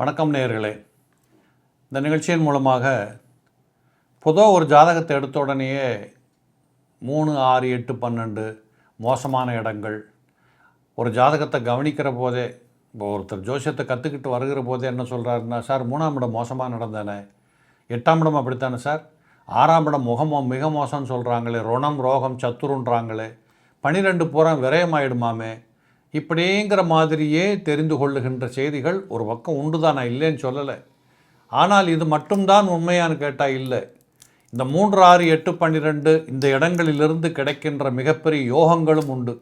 வணக்கம் நேயர்களே. இந்த நிகழ்ச்சியின் மூலமாக பொதுவாக ஒரு ஜாதகத்தை எடுத்த உடனேயே மூணு ஆறு எட்டு பன்னெண்டு மோசமான இடங்கள். ஒரு ஜாதகத்தை கவனிக்கிற போதே இப்போ ஒருத்தர் ஜோசியத்தை கற்றுக்கிட்டு வருகிற போதே என்ன சொல்கிறாருன்னா சார் மூணாம் இடம் மோசமாக நடந்தானே? எட்டாம் இடம் அப்படித்தானே சார்? ஆறாம் இடம் முகமோ மிக மோசம்னு சொல்கிறாங்களே ருணம் ரோகம் சத்துருன்றாங்களே. பனிரெண்டு பூரா விரயமாயிடுமாமே? இப்படிங்கிற மாதிரியே தெரிந்து கொள்ளுகின்ற செய்திகள் ஒரு பக்கம் உண்டு தான் நான் இல்லைன்னு சொல்லலை. ஆனால் இது மட்டும்தான் உண்மையான்னு கேட்டால் இல்லை. இந்த மூன்று ஆறு எட்டு பன்னிரெண்டு இந்த இடங்களிலிருந்து கிடைக்கின்ற மிகப்பெரிய யோகங்களும் உண்டு.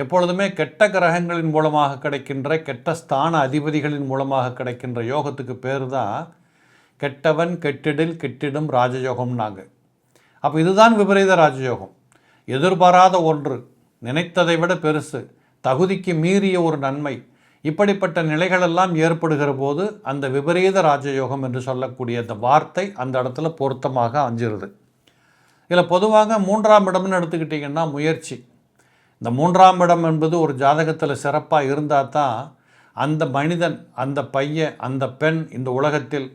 எப்பொழுதுமே கெட்ட கிரகங்களின் மூலமாக கிடைக்கின்ற கெட்ட ஸ்தான அதிபதிகளின் மூலமாக கிடைக்கின்ற யோகத்துக்கு பேர் தான் கெட்டவன் கெட்டிடில் கெட்டிடும் ராஜயோகம்னாங்க. அப்போ இதுதான் விபரீத ராஜயோகம். எதிர்பாராத ஒன்று. நினைத்ததை விட பெருசு. தகுதிக்கு மீறிய ஒரு நன்மை. இப்படிப்பட்ட நிலைகளெல்லாம் ஏற்படுகிற போது அந்த விபரீத ராஜயோகம் என்று சொல்லக்கூடிய அந்த வார்த்தை அந்த இடத்துல பொருத்தமாக அஞ்சிருது இதில் பொதுவாக மூன்றாம் இடம்னு எடுத்துக்கிட்டிங்கன்னா முயற்சி. இந்த மூன்றாம் இடம் என்பது ஒரு ஜாதகத்தில் சிறப்பாக இருந்தால் தான் அந்த மனிதன் அந்த பையன் அந்த பெண் இந்த உலகத்தில்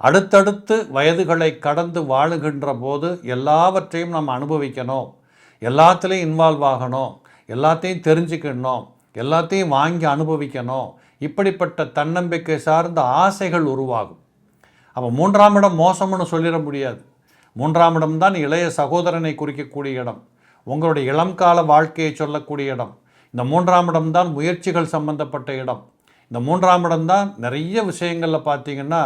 அடுத்தடுத்து வயதுகளை கடந்து வாழுகின்ற போது எல்லாவற்றையும் நம்ம அனுபவிக்கணும். எல்லாத்துலேயும் இன்வால்வ் ஆகணும். எல்லாத்தையும் தெரிஞ்சுக்கணும் எல்லாத்தையும் வாங்கி அனுபவிக்கணும். இப்படிப்பட்ட தன்னம்பிக்கை சார்ந்த ஆசைகள் உருவாகும். அப்போ மூன்றாம் இடம் மோசம்னு சொல்லிட முடியாது. மூன்றாம் இடம் தான் இளைய சகோதரனை குறிக்கக்கூடிய இடம். உங்களுடைய இளம் கால வாழ்க்கையை சொல்லக்கூடிய இடம். இந்த மூன்றாம் இடம் தான் முயற்சிகள் சம்பந்தப்பட்ட இடம். இந்த மூன்றாம் இடம் தான் நிறைய விஷயங்களில் பார்த்தீங்கன்னா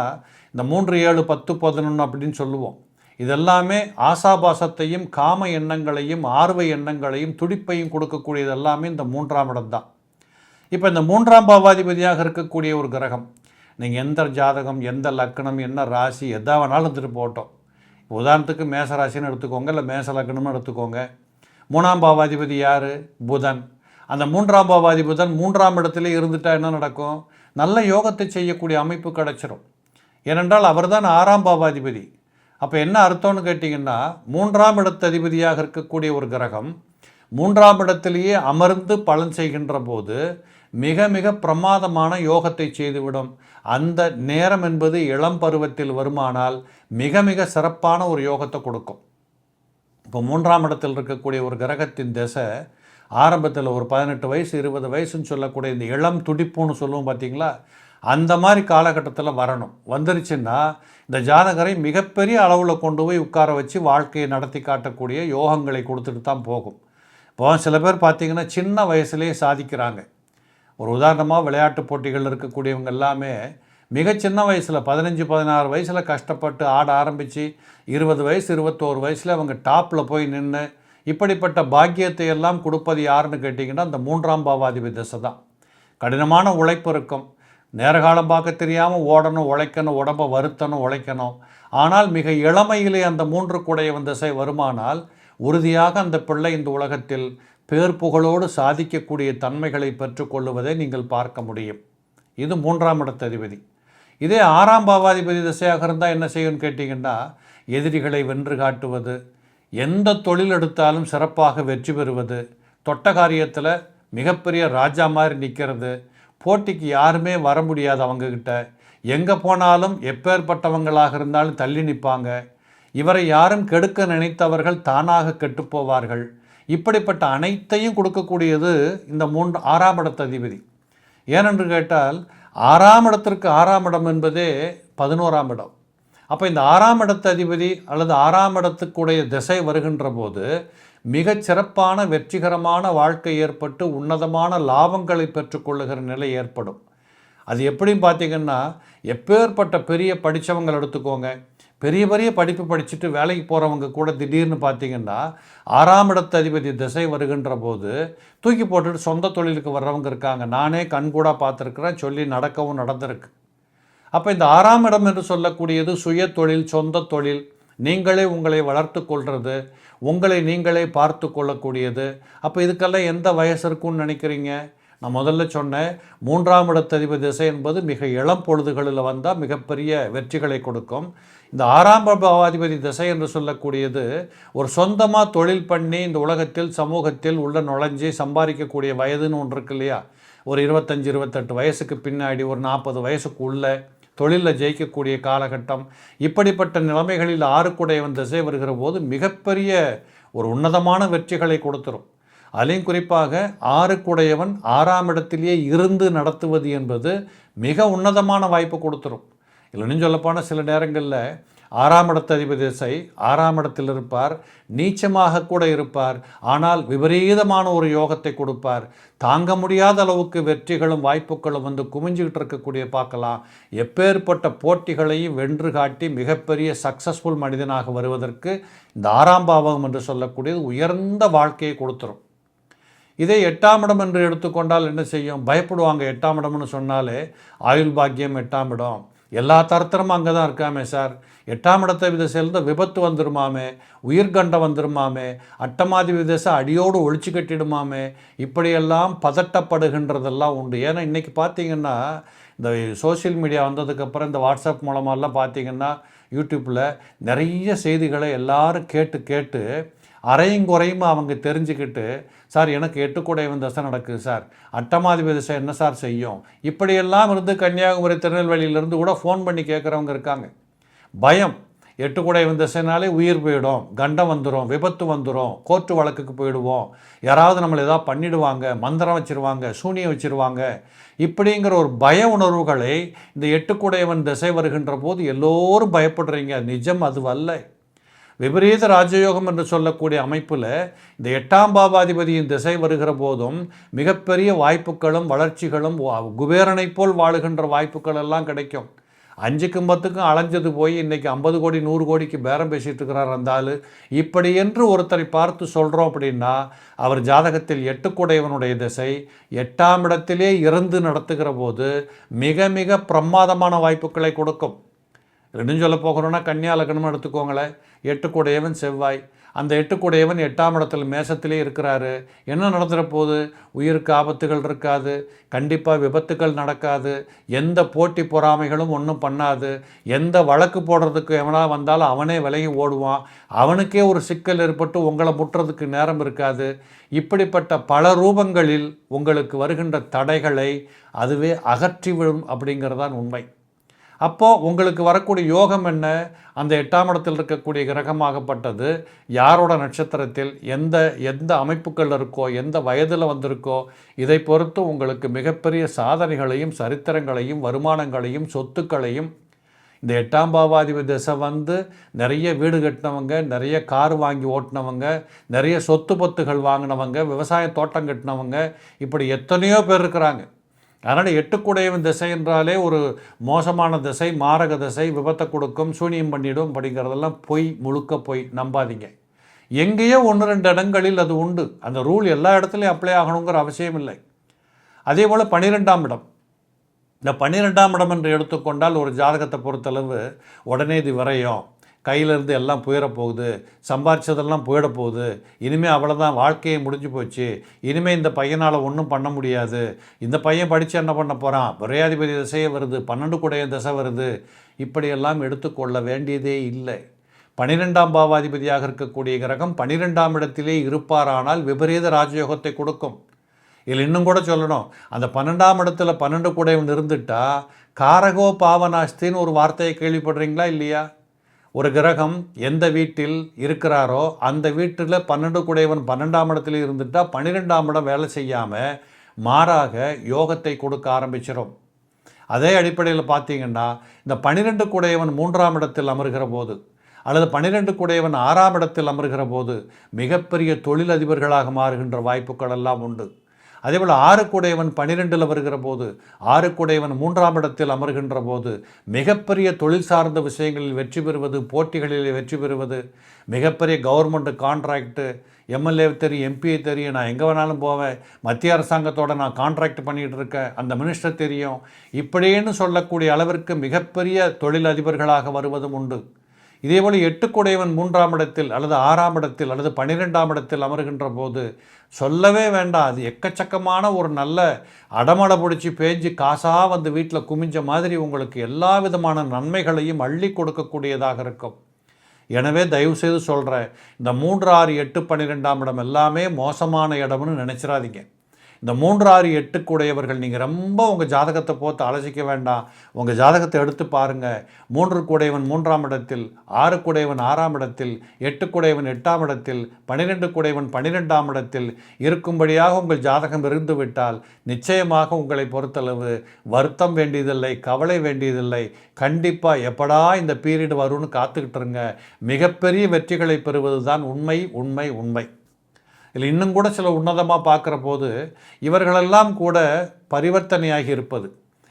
இந்த மூன்று ஏழு பத்து பதினொன்று அப்படின்னு சொல்லுவோம். இதெல்லாமே ஆசாபாசத்தையும் காம எண்ணங்களையும் ஆர்வ எண்ணங்களையும் துடிப்பையும் கொடுக்கக்கூடியது எல்லாமே இந்த மூன்றாம் இடம் தான் இப்போ இந்த மூன்றாம் பாவாதிபதியாக இருக்கக்கூடிய ஒரு கிரகம் நீங்கள் எந்த ஜாதகம் எந்த லக்கணம் என்ன ராசி எதா வேணாலும் இருந்துட்டு போட்டோம் உதாரணத்துக்கு மேச ராசின்னு எடுத்துக்கோங்க இல்லை மேச லக்கணம்னு எடுத்துக்கோங்க. மூணாம் பாவாதிபதி யார்? புதன். அந்த மூன்றாம் பாவாதி புதன் மூன்றாம் இடத்துல இருந்துட்டா என்ன நடக்கும்? நல்ல யோகத்தை செய்யக்கூடிய அமைப்பு கிடச்சிரும். ஏனென்றால் அவர்தான் ஆறாம் பாவாதிபதி. அப்போ என்ன அர்த்தம்னு கேட்டிங்கன்னா மூன்றாம் இடத்ததிபதியாக இருக்கக்கூடிய ஒரு கிரகம் மூன்றாம் இடத்திலேயே அமர்ந்து பலன் செய்கின்ற போது மிக மிக பிரமாதமான யோகத்தை செய்துவிடும். அந்த நேரம் என்பது இளம் பருவத்தில் வருமானால் மிக மிக சிறப்பான ஒரு யோகத்தை கொடுக்கும். இப்போ மூன்றாம் இடத்தில் இருக்கக்கூடிய ஒரு கிரகத்தின் திசை ஆரம்பத்தில் ஒரு பதினெட்டு வயசு இருபது வயசுன்னு சொல்லக்கூடிய இந்த இளம் துடிப்புன்னு சொல்லுவோம் பார்த்தீங்களா அந்த மாதிரி காலகட்டத்தில் வரணும். வந்துருச்சுன்னா இந்த ஜாதகரை மிகப்பெரிய அளவில் கொண்டு போய் உட்கார வச்சு வாழ்க்கையை நடத்தி காட்டக்கூடிய யோகங்களை கொடுத்துட்டு தான் போகும். இப்போ சில பேர் பார்த்திங்கன்னா சின்ன வயசுலேயே சாதிக்கிறாங்க. ஒரு உதாரணமாக விளையாட்டு போட்டிகள் இருக்கக்கூடியவங்க எல்லாமே மிக சின்ன வயசில் பதினஞ்சு பதினாறு வயசில் கஷ்டப்பட்டு ஆட ஆரம்பித்து இருபது வயசு இருபத்தோரு வயசில் அவங்க டாப்பில் போய் நின்று இப்படிப்பட்ட பாக்கியத்தை எல்லாம் கொடுப்பது யாருன்னு கேட்டிங்கன்னா அந்த மூன்றாம் பாவாதிபதி திசை தான். கடினமான உழைப்பு இருக்கும். நேரகாலம் பார்க்க தெரியாமல் ஓடணும் உழைக்கணும் உடம்பை வருத்தணும் உழைக்கணும். ஆனால் மிக இளமையிலே அந்த மூன்று குடையவன் திசை வருமானால் உறுதியாக அந்த பிள்ளை இந்த உலகத்தில் பேர் புகழோடு சாதிக்கக்கூடிய தன்மைகளை பெற்றுக்கொள்வதை நீங்கள் பார்க்க முடியும். இது மூன்றாம் இடத்ததிபதி இதே ஆறாம் பாவாதிபதி திசையாக இருந்தால் என்ன செய்யும்னு கேட்டிங்கன்னா எதிரிகளை வென்று காட்டுவது எந்த தொழில் எடுத்தாலும் சிறப்பாக வெற்றி பெறுவது தொட்ட காரியத்தில் மிகப்பெரிய ராஜா மாதிரி நிற்கிறது போட்டிக்கு யாருமே வர முடியாது அவங்கக்கிட்ட எங்கே போனாலும் எப்பேற்பட்டவங்களாக இருந்தாலும் தள்ளி நிற்பாங்க இவரை யாரும் கெடுக்க நினைத்தவர்கள் தானாக கெட்டுப்போவார்கள் இப்படிப்பட்ட அனைத்தையும் கொடுக்கக்கூடியது இந்த மூன்று ஆறாம் இடத்த அதிபதி. ஏனென்று கேட்டால் ஆறாம் இடத்திற்கு ஆறாம் இடம் என்பதே பதினோராம் இடம். அப்போ இந்த ஆறாம் இடத்த அதிபதி அல்லது ஆறாம் இடத்துக்குடைய திசை வருகின்ற போது மிகச் சிறப்பான வெற்றிகரமான வாழ்க்கை ஏற்பட்டு உன்னதமான லாபங்களை பெற்றுக்கொள்ளுகிற நிலை ஏற்படும். அது எப்படின்னு பார்த்தீங்கன்னா எப்பேற்பட்ட பெரிய படித்தவங்களை எடுத்துக்கோங்க. பெரிய பெரிய படிப்பு படிச்சுட்டு வேலைக்கு போகிறவங்க கூட திடீர்னு பார்த்தீங்கன்னா ஆறாம் இடத்த அதிபதி திசை வருகின்ற போது தூக்கி போட்டுட்டு சொந்த தொழிலுக்கு வர்றவங்க இருக்காங்க. நானே கண்கூடாக பார்த்துருக்குறேன் சொல்லி நடக்கவும் நடந்திருக்கு. அப்போ இந்த ஆறாம் இடம் என்று சொல்லக்கூடியது சுய தொழில் சொந்த தொழில் நீங்களே உங்களை வளர்த்து கொள்வது உங்களை நீங்களே பார்த்து கொள்ளக்கூடியது. அப்போ இதுக்கெல்லாம் எந்த வயசு இருக்கும்னு நினைக்கிறீங்க? நான் முதல்ல சொன்னேன் மூன்றாம் இடத்ததிபதி திசை என்பது மிக இளம் பொழுதுகளில் வந்தால் மிகப்பெரிய வெற்றிகளை கொடுக்கும். இந்த ஆறாம் பாவாதிபதி திசை என்று சொல்லக்கூடியது ஒரு சொந்தமாக தொழில் பண்ணி இந்த உலகத்தில் சமூகத்தில் உள்ள நுழைஞ்சி சம்பாதிக்கக்கூடிய வயதுன்னு ஒன்று இருக்கு இல்லையா? ஒரு இருபத்தஞ்சி இருபத்தெட்டு வயசுக்கு பின்னாடி ஒரு நாற்பது வயசுக்குள்ள தொழிலில் ஜெயிக்கக்கூடிய காலகட்டம் இப்படிப்பட்ட நிலைமைகளில் ஆறுக்குடையவன் திசை வருகிற போது மிகப்பெரிய ஒரு உன்னதமான வெற்றிகளை கொடுத்துரும். அதிலையும் குறிப்பாக ஆறுக்குடையவன் ஆறாம் இடத்திலேயே இருந்து நடத்துவது என்பது மிக உன்னதமான வாய்ப்பு கொடுத்துரும். இல்லைன்னு சொல்லப்போனால் சில நேரங்களில் ஆறாம் இடத்த அதிபதி திசை ஆறாம் இடத்தில் இருப்பார் நீச்சமாக கூட இருப்பார் ஆனால் விபரீதமான ஒரு யோகத்தை கொடுப்பார். தாங்க முடியாத அளவுக்கு வெற்றிகளும் வாய்ப்புகளும் வந்து குமிஞ்சுக்கிட்டு இருக்கக்கூடிய பார்க்கலாம். எப்பேற்பட்ட போட்டிகளையும் வென்று காட்டி மிகப்பெரிய சக்சஸ்ஃபுல் மனிதனாக வருவதற்கு இந்த ஆறாம் பாவகம் என்று சொல்லக்கூடியது உயர்ந்த வாழ்க்கையை கொடுத்துரும். இதே எட்டாம் இடம் என்று எடுத்துக்கொண்டால் என்ன செய்யும்? பயப்படுவாங்க. எட்டாம் இடம்னு சொன்னாலே ஆயுள் பாக்கியம் எட்டாம் இடம். எல்லா தரத்திலும் அங்கே தான் இருக்காமே சார். எட்டாம் இடத்தை விதசையில் விபத்து வந்துருமாமே உயிர்கண்டம் வந்துருமாமே அட்டமாதி விதசை அடியோடு ஒழிச்சு கட்டிடுமாமே இப்படியெல்லாம் பதட்டப்படுகின்றதெல்லாம் உண்டு. ஏன்னா இன்றைக்கி பார்த்தீங்கன்னா இந்த சோஷியல் மீடியா வந்ததுக்கப்புறம் இந்த வாட்ஸ்அப் மூலமாகலாம் பார்த்தீங்கன்னா யூடியூப்பில் நிறைய செய்திகளை எல்லாரும் கேட்டு கேட்டு அறையும் குறையும் அவங்க தெரிஞ்சுக்கிட்டு சார் எனக்கு எட்டுக்குடையவன் தசை நடக்குது சார். அட்டமாதிபதி தசை என்ன சார் செய்யும்? இப்படியெல்லாம் இருந்து கன்னியாகுமரி திருநெல்வேலியிலேருந்து கூட ஃபோன் பண்ணி கேட்குறவங்க இருக்காங்க. பயம். எட்டுக்குடையவன் திசைனாலே உயிர் போயிடும். கண்டம் வந்துடும் விபத்து வந்துடும் கோர்ட்டு வழக்குக்கு போயிடுவோம். யாராவது நம்மளை ஏதாவது பண்ணிடுவாங்க மந்திரம் வச்சுருவாங்க சூனியம் வச்சிருவாங்க. இப்படிங்கிற ஒரு பய உணர்வுகளை இந்த எட்டுக்குடையவன் திசை வருகின்ற போது எல்லோரும் பயப்படுறீங்க. நிஜம் அதுவல்ல விபரீத ராஜயோகம் என்று சொல்லக்கூடிய அமைப்பில் இந்த எட்டாம் பாபாதிபதியின் திசை வருகிற போதும் மிகப்பெரிய வாய்ப்புகளும் வளர்ச்சிகளும் குபேரனை போல் வாழுகின்ற வாய்ப்புகள் எல்லாம் கிடைக்கும். அஞ்சுக்கும் பத்துக்கும் அலைஞ்சது போய் இன்றைக்கி ஐம்பது கோடி நூறு கோடிக்கு பேரம் பேசிகிட்டு இருக்கிறார் அந்த ஆள். இப்படி என்று ஒருத்தரை பார்த்து சொல்கிறோம் அப்படின்னா அவர் ஜாதகத்தில் எட்டுக்குடையவனுடைய திசை எட்டாம் இடத்திலே இருந்து நடத்துகிற போது மிக மிக பிரமாதமான வாய்ப்புகளை கொடுக்கும். ரெண்டும் சொல்ல போகிறோன்னா கன்னியா லக்னம்னு எடுத்துக்கோங்களேன். எட்டுக்குடையவன் செவ்வாய். அந்த எட்டுக்குடையவன் எட்டாம் இடத்தில் மேசத்திலே இருக்கிறாரு. என்ன நடந்துற போது உயிருக்கு ஆபத்துகள் இருக்காது. கண்டிப்பாக விபத்துகள் நடக்காது. எந்த போட்டி பொறாமைகளும் ஒன்றும் பண்ணாது. எந்த வழக்கு போடுறதுக்கு எவனா வந்தாலும் அவனே விலகி ஓடுவான். அவனுக்கே ஒரு சிக்கல் ஏற்பட்டு உங்களை முட்டுறதுக்கு நேரம் இருக்காது. இப்படிப்பட்ட பல ரூபங்களில் உங்களுக்கு வருகின்ற தடைகளை அதுவே அகற்றிவிடும் அப்படிங்கிறதான் உண்மை. அப்போது உங்களுக்கு வரக்கூடிய யோகம் என்ன? அந்த எட்டாம் இடத்தில் இருக்கக்கூடிய கிரகமாகப்பட்டது. யாரோட நட்சத்திரத்தில்? எந்த எந்த அமைப்புகள் இருக்கோ? எந்த வயதில் வந்திருக்கோ? இதை பொறுத்து உங்களுக்கு மிகப்பெரிய சாதனைகளையும் சரித்திரங்களையும் வருமானங்களையும் சொத்துக்களையும் இந்த எட்டாம் பாவாதிபதி திசை வந்து நிறைய வீடு கட்டினவங்க நிறைய கார் வாங்கி ஓட்டினவங்க நிறைய சொத்து பத்துகள் வாங்கினவங்க விவசாய தோட்டம் கட்டினவங்க இப்படி எத்தனையோ பேர் இருக்கிறாங்க. அதனால் எட்டுக்குடையவன் திசை என்றாலே ஒரு மோசமான திசை மாரக திசை விபத்தை கொடுக்கும் சூனியம் பண்ணிடும் அப்படிங்கிறதெல்லாம் பொய் முழுக்க பொய் நம்பாதீங்க. எங்கேயோ ஒன்று ரெண்டு இடங்களில் அது உண்டு. அந்த ரூல் எல்லா இடத்துலையும் அப்ளை ஆகணுங்கிற அவசியம் இல்லை. அதே போல் பன்னிரெண்டாம் இடம். இந்த பன்னிரெண்டாம் இடம் என்று எடுத்துக்கொண்டால் ஒரு ஜாதகத்தை பொறுத்தளவு உடனே இது விரையும். கையிலேருந்து எல்லாம் போயிட போகுது சம்பாரிச்சதெல்லாம் போயிட போகுது இனிமேல் அவ்வளோதான் வாழ்க்கையை முடிஞ்சு போச்சு. இனிமேல் இந்த பையனால் ஒன்றும் பண்ண முடியாது. இந்த பையன் படித்து என்ன பண்ண போகிறான் விரையாதிபதி திசையே வருது பன்னெண்டு குடைய திசை வருது. இப்படியெல்லாம் எடுத்துக்கொள்ள வேண்டியதே இல்லை. பனிரெண்டாம் பாவாதிபதியாக இருக்கக்கூடிய கிரகம் பனிரெண்டாம் இடத்திலே இருப்பாரானால் விபரீத ராஜயோகத்தை கொடுக்கும். இதில் இன்னும் கூட சொல்லணும் அந்த பன்னெண்டாம் இடத்துல பன்னெண்டு குடையவன் இருந்துட்டா காரகோ பாவனாஸ்தின்னு ஒரு வார்த்தையை கேள்விப்படுறீங்களா இல்லையா? ஒரு கிரகம் எந்த வீட்டில் இருக்கிறாரோ அந்த வீட்டில் பன்னெண்டு குடையவன் பன்னெண்டாம் இடத்துல இருந்துட்டால் பன்னிரெண்டாம் இடம் வேலை செய்யாமல் மாறாக யோகத்தை கொடுக்க ஆரம்பிச்சிடும் அதே அடிப்படையில் பார்த்தீங்கன்னா இந்த பன்னிரெண்டு குடையவன் மூன்றாம் இடத்தில் அமர்கிற போது அல்லது பன்னிரெண்டு குடையவன் ஆறாம் இடத்தில் அமர்கிற போது மிகப்பெரிய தொழிலதிபர்களாக மாறுகின்ற வாய்ப்புகள் எல்லாம் உண்டு. அதேபோல் ஆறுக்குடையவன் பனிரெண்டில் வருகிற போது ஆறுக்குடையவன் மூன்றாம் இடத்தில் அமர்கின்ற போது மிகப்பெரிய தொழில் சார்ந்த விஷயங்களில் வெற்றி பெறுவது போட்டிகளில் வெற்றி பெறுவது மிகப்பெரிய கவர்மெண்ட் கான்ட்ராக்டு எம்எல்ஏ தெரியும் எம்பியை தெரியும் நான் எங்கே வேணாலும் போவேன் மத்திய அரசாங்கத்தோடு நான் கான்ட்ராக்ட் பண்ணிகிட்டு இருக்கேன் அந்த மினிஸ்டர் தெரியும். இப்படின்னு சொல்லக்கூடிய அளவிற்கு மிகப்பெரிய தொழிலதிபர்களாக வருவதும் உண்டு. இதேபோல் எட்டுக்குடையவன் மூன்றாம் இடத்தில் அல்லது ஆறாம் இடத்தில் அல்லது பன்னிரெண்டாம் இடத்தில் அமர்கின்ற போது சொல்லவே வேண்டாம். அது எக்கச்சக்கமான ஒரு நல்ல அடமடை பிடிச்சி பேஞ்சு காசாக வந்து வீட்டில் குமிஞ்ச மாதிரி உங்களுக்கு எல்லா விதமான நன்மைகளையும் அள்ளி கொடுக்கக்கூடியதாக இருக்கும். எனவே தயவுசெய்து சொல்கிறேன் இந்த மூன்று ஆறு எட்டு பன்னிரெண்டாம் இடம் எல்லாமே மோசமான இடம்னு நினச்சிடாதீங்க இந்த மூன்று ஆறு எட்டுக்குடையவர்கள் நீங்கள் ரொம்ப உங்கள் ஜாதகத்தை போத்து அலசிக்க வேண்டாம். உங்கள் ஜாதகத்தை எடுத்து பாருங்கள் மூன்று குடையவன் மூன்றாம் இடத்தில் ஆறு கூடையவன் ஆறாம் இடத்தில் எட்டு குடையவன் எட்டாம் இடத்தில் பன்னிரெண்டு குடையவன் பன்னிரெண்டாம் இடத்தில். இருக்கும்படியாக உங்கள் ஜாதகம் இருந்துவிட்டால் நிச்சயமாக உங்களை பொறுத்தளவு வருத்தம் வேண்டியதில்லை கவலை வேண்டியதில்லை. கண்டிப்பாக எப்படா இந்த பீரியட் வரும்னு காத்துக்கிட்டு இருங்க. மிகப்பெரிய வெற்றிகளை பெறுவது தான் உண்மை உண்மை உண்மை. இதில் இன்னும் கூட சில உன்னதமாக பார்க்குற போது இவர்களெல்லாம் கூட பரிவர்த்தனையாகி இருப்பது.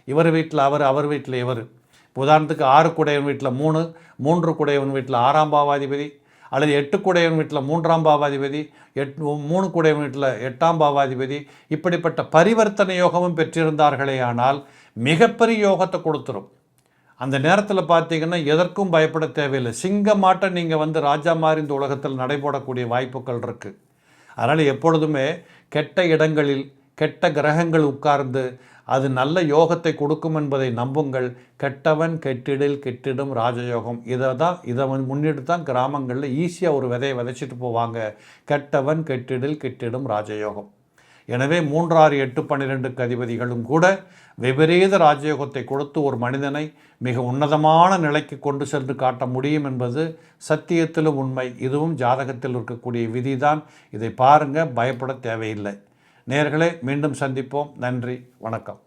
இவர் வீட்டில் அவர் அவர் வீட்டில் இவர். உதாரணத்துக்கு ஆறு குடையவன் வீட்டில் மூணு மூன்று குடையவன் வீட்டில் ஆறாம் பாவாதிபதி அல்லது எட்டு குடையவன் வீட்டில் மூன்றாம் பாவாதிபதி எட் மூணு குடையவன் வீட்டில் எட்டாம் பாவாதிபதி இப்படிப்பட்ட பரிவர்த்தனை யோகமும் பெற்றிருந்தார்களே ஆனால் மிகப்பெரிய யோகத்தை கொடுத்துரும். அந்த நேரத்தில் பார்த்தீங்கன்னா எதற்கும் பயப்பட தேவையில்லை. சிங்கமாட்ட நீங்கள் வந்து ராஜா மாதிரி இந்த உலகத்தில் நடைபோடக்கூடிய வாய்ப்புகள் இருக்குது அதனால் எப்பொழுதுமே கெட்ட இடங்களில் கெட்ட கிரகங்கள் உட்கார்ந்து அது நல்ல யோகத்தை கொடுக்கும் என்பதை நம்புங்கள். கெட்டவன் கெட்டிடில் கெட்டிடும் ராஜயோகம். இதை தான் இதை வந்து முன்னிட்டு தான் கிராமங்களில் ஈஸியாக ஒரு விதையை விதைச்சிட்டு போவாங்க. கெட்டவன் கெட்டிடில் கெட்டிடும் ராஜயோகம். எனவே மூன்றாறு எட்டு பன்னிரெண்டுக்கு அதிபதிகளும் கூட விபரீத ராஜயோகத்தை கொடுத்து ஒரு மனிதனை மிக உன்னதமான நிலைக்கு கொண்டு சென்று காட்ட முடியும் என்பது சத்தியத்திலும் உண்மை. இதுவும் ஜாதகத்தில் இருக்கக்கூடிய விதிதான். இதை பாருங்க பயப்பட தேவையில்லை. நேர்களே மீண்டும் சந்திப்போம். நன்றி வணக்கம்.